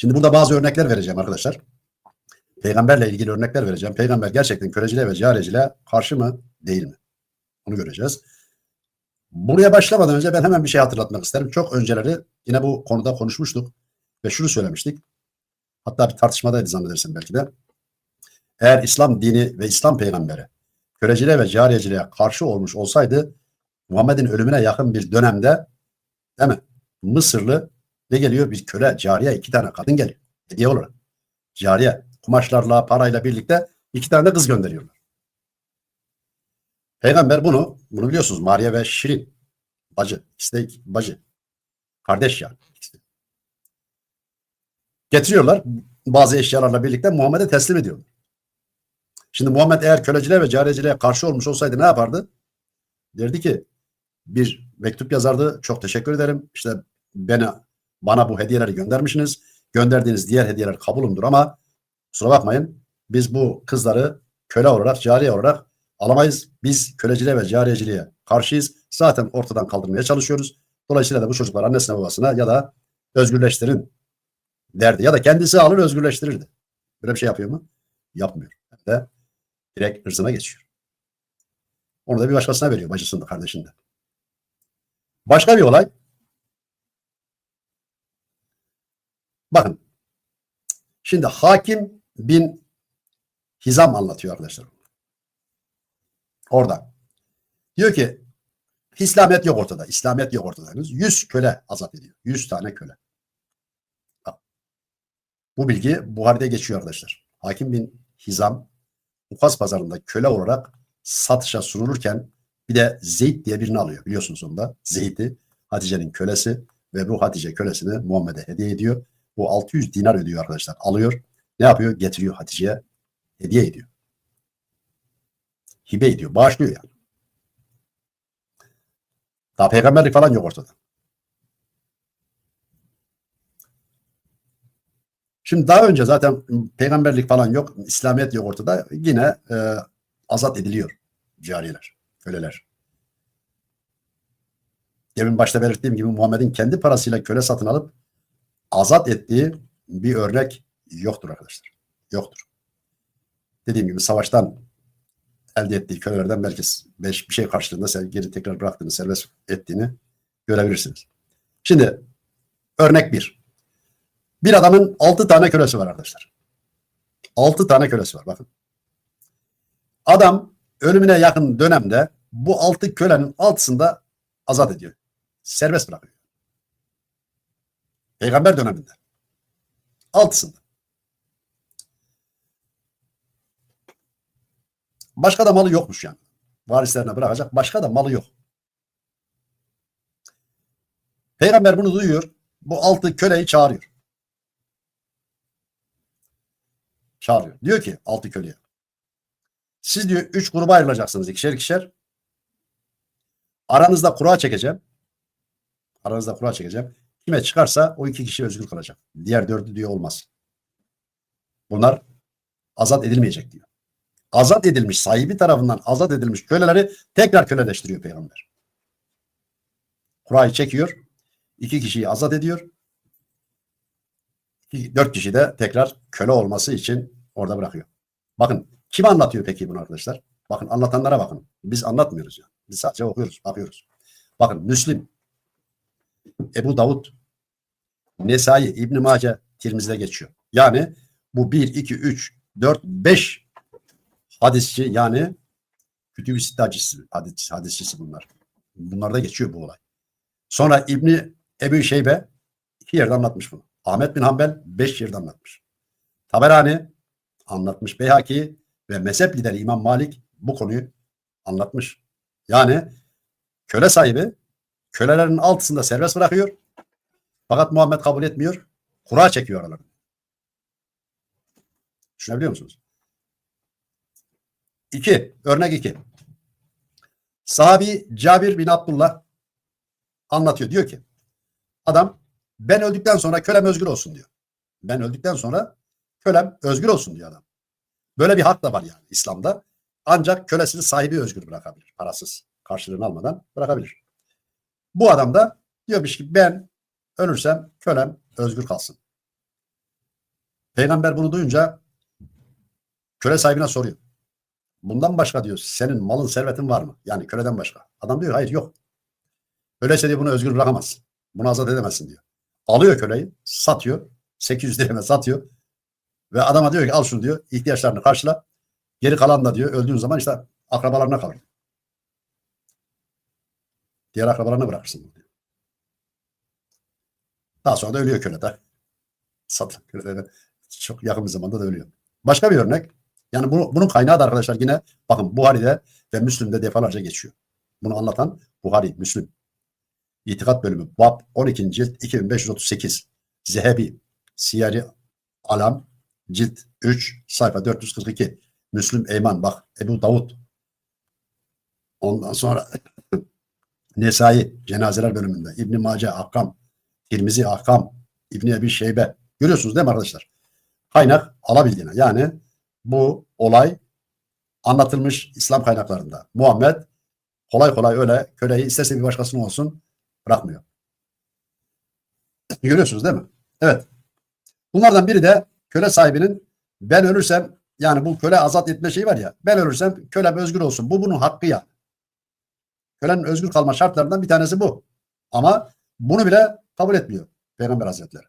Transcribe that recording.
Şimdi burada bazı örnekler vereceğim arkadaşlar. Peygamberle ilgili örnekler vereceğim. Peygamber gerçekten köleciliğe ve cariyeciliğe karşı mı değil mi? Onu göreceğiz. Buraya başlamadan önce ben hemen bir şey hatırlatmak isterim. Çok önceleri yine bu konuda konuşmuştuk ve şunu söylemiştik. Hatta bir tartışmadaydı zannedersin belki de. Eğer İslam dini ve İslam peygamberi köleciliğe ve cariyeciliğe karşı olmuş olsaydı Muhammed'in ölümüne yakın bir dönemde değil mi? Mısırlı ne geliyor? Bir köle, cariye, iki tane kadın geliyor. Hediye olarak. Cariye, kumaşlarla, parayla birlikte iki tane de kız gönderiyorlar. Peygamber bunu, bunu biliyorsunuz Maria ve Şirin. Bacı, ikisi bacı. Kardeş yani. Getiriyorlar bazı eşyalarla birlikte Muhammed'e teslim ediyorlar. Şimdi Muhammed eğer köleciliğe ve cariyeciliğe karşı olmuş olsaydı ne yapardı? Derdi ki bir mektup yazardı. Çok teşekkür ederim. İşte beni bana bu hediyeleri göndermişsiniz. Gönderdiğiniz diğer hediyeler kabulümdür ama kusura bakmayın biz bu kızları köle olarak, cariye olarak alamayız. Biz köleciliğe ve cariyeciliğe karşıyız. Zaten ortadan kaldırmaya çalışıyoruz. Dolayısıyla da bu çocuklar annesine babasına ya da özgürleştirin derdi. Ya da kendisi alır özgürleştirirdi. Böyle bir şey yapıyor mu? Yapmıyor. Hem de direkt hırzına geçiyor. Onu da bir başkasına veriyor. Bacısında, kardeşinde. Başka bir olay. Bakın. Şimdi Hakim bin Hizam anlatıyor arkadaşlar. Orada. Diyor ki İslamiyet yok ortada. İslamiyet yok ortada. 100 köle azat ediyor. 100 tane köle. Bak. Bu bilgi Buhari'de geçiyor arkadaşlar. Hakim bin Hizam Ukaz pazarında köle olarak satışa sunulurken bir de Zeyd diye birini alıyor. Biliyorsunuz onu da. Zeyd'i Hatice'nin kölesi ve bu Hatice kölesini Muhammed'e hediye ediyor. Bu 600 dinar ödüyor arkadaşlar. Alıyor. Ne yapıyor? Getiriyor Hatice'ye hediye ediyor. Hibe ediyor. Bağışlıyor yani. Daha peygamberlik falan yok ortada. Şimdi daha önce zaten peygamberlik falan yok, İslamiyet yok ortada. Yine e, azat ediliyor cariyeler, köleler. Demin başta belirttiğim gibi Muhammed'in kendi parasıyla köle satın alıp azat ettiği bir örnek yoktur arkadaşlar. Yoktur. Dediğim gibi savaştan elde ettiği kölelerden belki beş bir şey karşılığında geri tekrar bıraktığını, serbest ettiğini görebilirsiniz. Şimdi örnek bir. Bir adamın altı tane kölesi var arkadaşlar. Altı tane kölesi var bakın. Adam ölümüne yakın dönemde bu altı kölenin altısında azat ediyor. Serbest bırakıyor. Peygamber döneminde. Altısında. Başka da malı yokmuş yani. Varislerine bırakacak başka da malı yok. Peygamber bunu duyuyor. Bu altı köleyi çağırıyor. Çağırıyor. Diyor ki altı köleye. Siz diyor üç gruba ayrılacaksınız ikişer ikişer. Aranızda kura çekeceğim. Aranızda kura çekeceğim. Kime çıkarsa o iki kişi özgür kalacak. Diğer dördü diyor olmaz. Bunlar azat edilmeyecek diyor. Azat edilmiş, sahibi tarafından azat edilmiş köleleri tekrar köleleştiriyor peygamber. Kurayı çekiyor. iki kişiyi azat ediyor. Dört kişi de tekrar köle olması için orada bırakıyor. Bakın kim anlatıyor peki bunu arkadaşlar? Bakın anlatanlara bakın. Biz anlatmıyoruz ya. Biz sadece okuyoruz, bakıyoruz. Bakın Müslim, Ebu Davud, Nesai, İbn Mace, Tirmiz'de geçiyor. Yani bu 1, 2, 3, 4, 5 hadisçi yani kütüb-i sittacisi, hadis, hadisçisi bunlar. Bunlarda geçiyor bu olay. Sonra İbni Ebu Şeybe iki yerde anlatmış bunu. Ahmet bin Hanbel beş yerde anlatmış. Taberani anlatmış. Beyhaki ve mezhep lideri İmam Malik bu konuyu anlatmış. Yani köle sahibi kölelerin altısında serbest bırakıyor. Fakat Muhammed kabul etmiyor. Kura çekiyor aralarında. Düşünebiliyor musunuz? İki. Örnek iki. Sahabi Cabir bin Abdullah anlatıyor. Diyor ki adam ben öldükten sonra kölem özgür olsun diyor. Ben öldükten sonra kölem özgür olsun diyor adam. Böyle bir hak da var yani İslam'da. Ancak kölesini sahibi özgür bırakabilir. Parasız. Karşılığını almadan bırakabilir. Bu adam da diyormuş ki ben ölürsem kölem özgür kalsın. Peygamber bunu duyunca köle sahibine soruyor. Bundan başka diyor senin malın servetin var mı? Yani köleden başka. Adam diyor hayır yok. Öyleyse diyor bunu özgür bırakamazsın. Bunu azat edemezsin diyor. Alıyor köleyi satıyor. 800 dirheme satıyor. Ve adama diyor ki al şunu diyor ihtiyaçlarını karşıla. Geri kalan da diyor öldüğün zaman işte akrabalarına kalır. Diğer akrabalarına bırakırsın diyor. Daha sonra da ölüyor köle de. Satılan köle de çok yakın bir zamanda da ölüyor. Başka bir örnek. Yani bunu, bunun kaynağı da arkadaşlar yine bakın Buhari'de ve Müslim'de defalarca geçiyor. Bunu anlatan Buhari, Müslim. İtikat bölümü Bab 12. cilt 2538. Zehebi Siyari Alam cilt 3 sayfa 442. Müslüm Eyman bak Ebu Davud. Ondan sonra Nesai cenazeler bölümünde İbn Mace Ahkam Tirmizi Ahkam İbn Ebi Şeybe görüyorsunuz değil mi arkadaşlar? Kaynak alabildiğine yani bu olay anlatılmış İslam kaynaklarında. Muhammed kolay kolay öyle köleyi istese bir başkasının olsun bırakmıyor. Görüyorsunuz değil mi? Evet. Bunlardan biri de köle sahibinin ben ölürsem yani bu köle azat etme şeyi var ya ben ölürsem kölem özgür olsun. Bu bunun hakkı ya. Kölenin özgür kalma şartlarından bir tanesi bu. Ama bunu bile kabul etmiyor Peygamber Hazretleri.